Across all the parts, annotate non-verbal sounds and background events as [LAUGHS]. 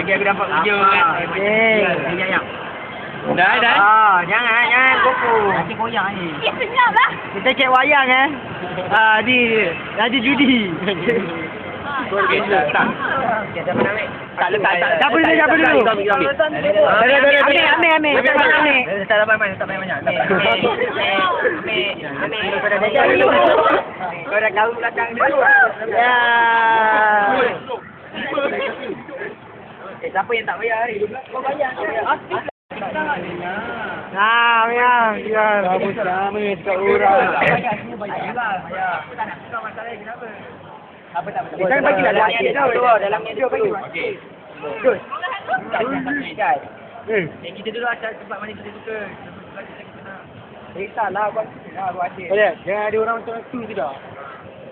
Lagi aku dapat kerja kan. Okey. Ya. Dah, dah. Ah, jangan jangan kuku. Nanti koyak ni. Ya, senyap lah. Kita cek wayang eh. Ah, di Raja Judi. Tak. Pernah ambil. Tak letak, tak. Siapa dulu, siapa dulu? Ambil, ambil. Ambil, ambil? Tak dapat banyak, tak banyak banyak. Ambil, ambil, ambil, ambil. Kau dah kau belakang dulu. Ya. Siapa yang tak bayar hari? Kau bayar, bayar. Nah, ya, ya. Kamu sama dekat orang. Bayar, semua bayar. Aku tak nak tukar masalah kenapa? Apa tak apa. Jangan bagilah dalam Dalam ni tu. Dalam dia bagi. Okey. Good. Tak tak. Eh, Eh, kita dulu asal tempat mana kita suka. Kita nak. eh salah kau. Nah, buat asyik. Boleh, jangan ada orang macam tu tidak.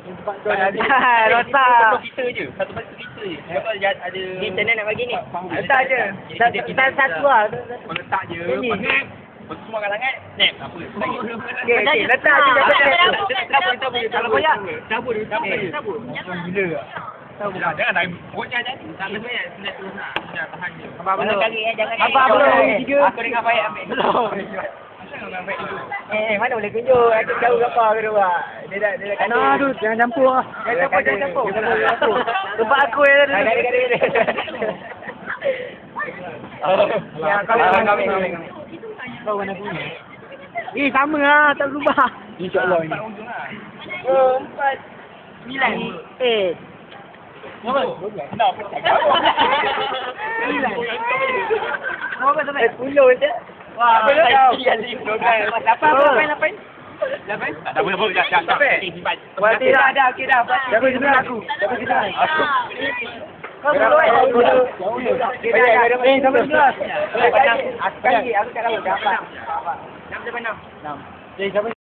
Tempat kau Ada. ada. Rosak. Kita je. Satu pasal kita je. Siapa ada ada Kita nak bagi ni. Letak je. Kita- kita- Satu lah. Kau letak je. Pasal semua kalangan. Nep, apa? Lagi. Okey, okey. Letak je. Tak, Letak tak, je. tak. Cabut, cabut, cabut. koyak. Cabut dulu, cabut Eh. dulu, cabut. Gila. Jangan, jangan dah. Pokoknya jadi. Tak ada banyak. Senat terus nak. Dah tahan je. Abang belum. Jangan jangan. Abang belum. Tiga. Aku dengan baik ambil. Belum. [LAUGHS] Dulu. Eh, mana boleh tunjuk. Aku tahu apa ke dia buat. Dia dah dia dah kata. Nah, tu jangan campur lah. Jangan campur, jangan campur. [LAUGHS] Tempat aku yang ada. Ah, Ada ada ada. Ya, kau kau kau kau. Mana punya? Eh, sama lah. Tak berubah. InsyaAllah ini. Empat. Sembilan. Eh. Kenapa? Sembilan. Kau apa sampai? Eh, puluh je. Wah, Apa apa kau? kau? Lapan, lapan, lapan, lapan. Lapan? Tak ada apa-apa. Jap, jap, jap. Eh, simpan. Okey dah, dah, okey dah. Siapa sebelah aku? Siapa sebelah? Aku. Kau dulu eh. Kau dulu. Okey dah, dah. Eh, siapa sebelah? Aku kan aku tak tahu. Dapat. Enam. Enam sampai enam. Eh, siapa